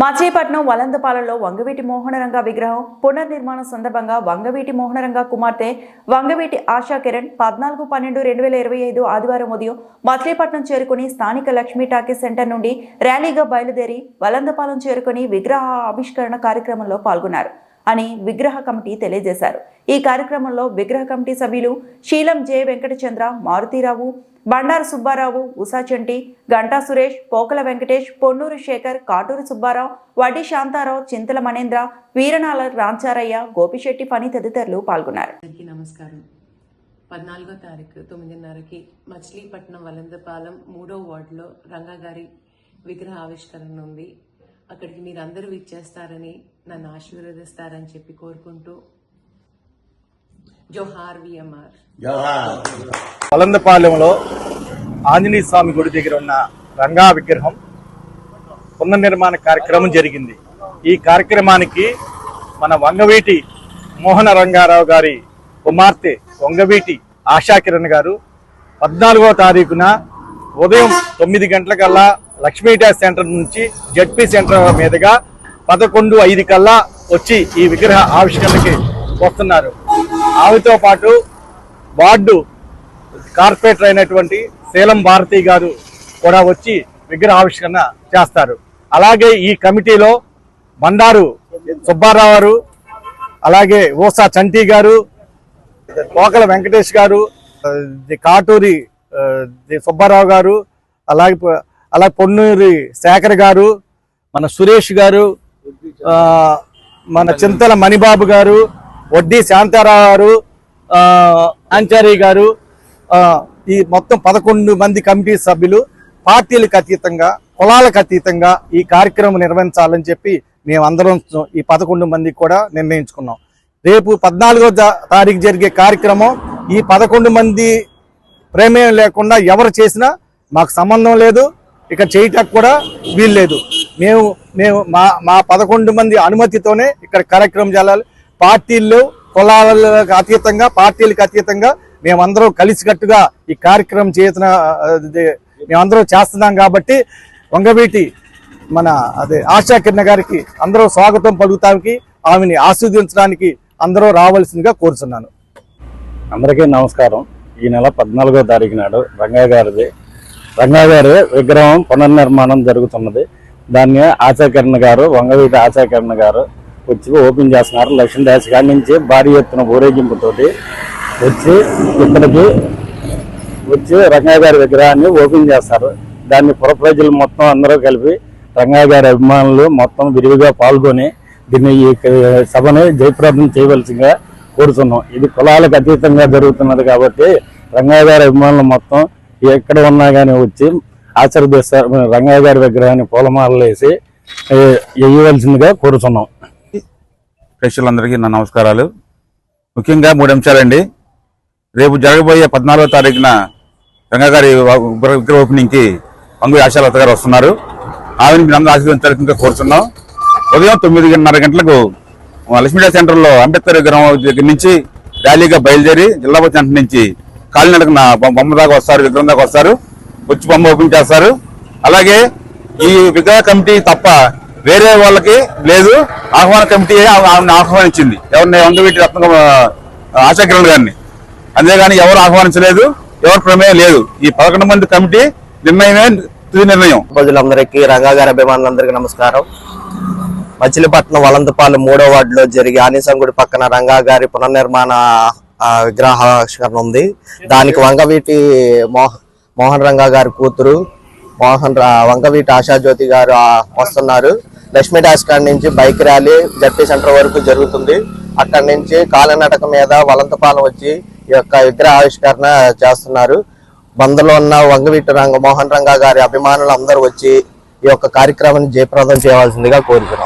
మచిలీపట్నం వలందపాలెంలో వంగవీటి మోహనరంగ విగ్రహం పునర్నిర్మాణం సందర్భంగా వంగవీటి మోహనరంగ కుమార్తె వంగవీటి ఆశా కిరణ్ పద్నాలుగు పన్నెండు రెండు వేల ఇరవై ఐదు ఆదివారం ఉదయం మచిలీపట్నం చేరుకుని స్థానిక లక్ష్మీ టాకీ సెంటర్ నుండి ర్యాలీగా బయలుదేరి వలందపాలెం చేరుకుని విగ్రహ ఆవిష్కరణ కార్యక్రమంలో పాల్గొన్నారు. అని విగ్రహ కమిటీ తెలియజేశారు. ఈ కార్యక్రమంలో విగ్రహ కమిటీ సభ్యులు శీలం జె వెంకటచంద్ర మారుతీరావు బండారు సుబ్బారావు ఉషాచంటి గంటా సురేష్ పోకల వెంకటేష్ పొన్నూరు శేఖర్ కాటూరు సుబ్బారావు వడ్డీ శాంతారావు చింతల మణేంద్ర వీరనాల రాంచారయ్య గోపిశెట్టి ఫణి తదితరులు పాల్గొన్నారు. నమస్కారం. పద్నాలుగో తారీఖు తొమ్మిదిన్నరకి మచిలీపట్నం వలందపాలెం మూడో వార్డులో రంగాగారి విగ్రహ ఆవిష్కరణ ఉంది. అక్కడికి మీరు అందరూ ఇచ్చేస్తారని నన్ను ఆశీర్వదిస్తారని చెప్పి కోరుకుంటూ జోహార్ విఎంఆర్. అలందపాలెంలో ఆంజనేయ స్వామి గుడి దగ్గర ఉన్న రంగా విగ్రహం పునర్నిర్మాణ కార్యక్రమం జరిగింది. ఈ కార్యక్రమానికి మన వంగవీటి మోహన రంగారావు గారి కుమార్తె వంగవీటి ఆశాకిరణ్ గారు పద్నాలుగో తారీఖున ఉదయం తొమ్మిది గంటలకల్లా లక్ష్మీ టాస్ సెంటర్ నుంచి జడ్పీ సెంటర్ మీదుగా పదకొండు ఐదు కల్లా వచ్చి ఈ విగ్రహ ఆవిష్కరణకి వస్తున్నారు. ఆమెతో పాటు వార్డు కార్పొరేటర్ అయినటువంటి సేలం భారతి గారు కూడా వచ్చి విగ్రహ ఆవిష్కరణ చేస్తారు. అలాగే ఈ కమిటీలో బండారు సుబ్బారావు గారు అలాగే ఓసా చంటి గారు కోకల వెంకటేష్ గారు ది కాటూరి ది సుబ్బారావు గారు అలాగే అలా పొన్నూరి శేఖర్ గారు మన సురేష్ గారు మన చింతల మణిబాబు గారు వడ్డీ శాంతారావు గారు ఆంచారి గారు ఈ మొత్తం పదకొండు మంది కమిటీ సభ్యులు పార్టీలకు అతీతంగా కులాలకు అతీతంగా ఈ కార్యక్రమం నిర్వహించాలని చెప్పి మేమందరం ఈ పదకొండు మంది కూడా నిర్ణయించుకున్నాం. రేపు పద్నాలుగో తారీఖు జరిగే కార్యక్రమం ఈ పదకొండు మంది ప్రమేయం లేకుండా ఎవరు చేసినా మాకు సంబంధం లేదు. ఇక చేయటానికి కూడా వీల్లేదు. మేము మేము మా మా పదకొండు మంది అనుమతితోనే ఇక్కడ కార్యక్రమం చేయాలి పార్టీలు కులాలకు అతీతంగా పార్టీలకు అతీతంగా మేమందరం కలిసికట్టుగా ఈ కార్యక్రమం చేసిన మేమందరం చేస్తున్నాం కాబట్టి వంగవీటి మన అదే ఆశా కిరణ గారికి అందరూ స్వాగతం పలుకుతానికి ఆమెని ఆస్వాదించడానికి అందరూ రావాల్సిందిగా కోరుతున్నాను అందరికీ నమస్కారం. ఈ నెల పద్నాలుగో తారీఖు నాడు రంగా గారిది రంగాగారి విగ్రహం పునర్నిర్మాణం జరుగుతున్నది. దాన్ని ఆచాకరణ గారు వంగవీటి ఆచాకరణ గారు వచ్చి ఓపెన్ చేస్తున్నారు. లక్ష్మీ దాస్ గారి నుంచి భారీ ఎత్తున ఊరేగింపుతోటి వచ్చి ఇక్కడికి వచ్చి రంగా గారి విగ్రహాన్ని ఓపెన్ చేస్తారు. దాన్ని పుర ప్రజలు మొత్తం అందరూ కలిపి రంగా గారి అభిమానులు మొత్తం విరివిగా పాల్గొని దీన్ని ఈ సభను జయప్రదం చేయవలసిందిగా కోరుతున్నాం. ఇది కులాలకు అతీతంగా జరుగుతున్నది కాబట్టి రంగా గారి అభిమానులు మొత్తం ఎక్కడ ఉన్నా కానీ వచ్చి ఆశీర్వదిస్తారు రంగయ్య గారి విగ్రహాన్ని పూలమాలలు వేసి వేయవలసిందిగా కోరుతున్నాం. ప్రేక్షకులందరికీ నా నమస్కారాలు. ముఖ్యంగా మూడు అంశాలండి. రేపు జరగబోయే పద్నాలుగో తారీఖున రంగగారి విగ్రహ ఓపెనింగ్కి పంగు ఆశాలత గారు వస్తున్నారు. ఆమెను మీరు అందరూ ఆశీర్వదించాల్సిందిగా కోరుతున్నాం ఉదయం తొమ్మిదిన్నర గంటలకు లక్ష్మీడా సెంటర్లో అంబేద్కర్ విగ్రహం దగ్గర నుంచి ర్యాలీగా బయలుదేరి జిల్లా సెంటర్ నుంచి కాలినడకన బొమ్మ దాకా వస్తారు విగ్రహం దాకా వస్తారు. వచ్చి బొమ్మ ఓపెన్ చేస్తారు. అలాగే ఈ విగ్రహ కమిటీ తప్ప వేరే వాళ్ళకి లేదు. ఆహ్వాన కమిటీ ఆమెను ఆహ్వానించింది. ఎవరిని వంగవీటి రత్న ఆశాకిరణ్ గారిని. అంతేగాని ఎవరు ఆహ్వానించలేదు ఎవరు ప్రమేయం లేదు. ఈ పదకొండు మంది కమిటీ నిర్ణయమే తుది నిర్ణయం. ప్రజలందరికీ రంగాగారి అభిమానులందరికీ నమస్కారం. మచిలీపట్నం వలంతపాలెం మూడో వార్డులో జరిగే ఆనిసంగుడి పక్కన రంగా గారి పునర్నిర్మాణ విగ్రహావిష్కరణ ఉంది. దానికి వంగవీటి మోహ మోహన్ రంగా గారి కూతురు మోహన్ రా- వంగవీటి ఆశాజ్యోతి గారు వస్తున్నారు. లక్ష్మీ డాస్ నుంచి బైక్ ర్యాలీ జడ్పీ సెంటర్ వరకు జరుగుతుంది. అక్కడి నుంచి కాలనాటక మీద వలంతపాలెం వచ్చి ఈ యొక్క విగ్రహ ఆవిష్కరణ చేస్తున్నారు. బందలో ఉన్న వంగవీటి రంగ మోహన్ రంగా గారి అభిమానులు అందరూ వచ్చి ఈ యొక్క కార్యక్రమాన్ని జయప్రదం చేయవలసిందిగా కోరుతున్నాం.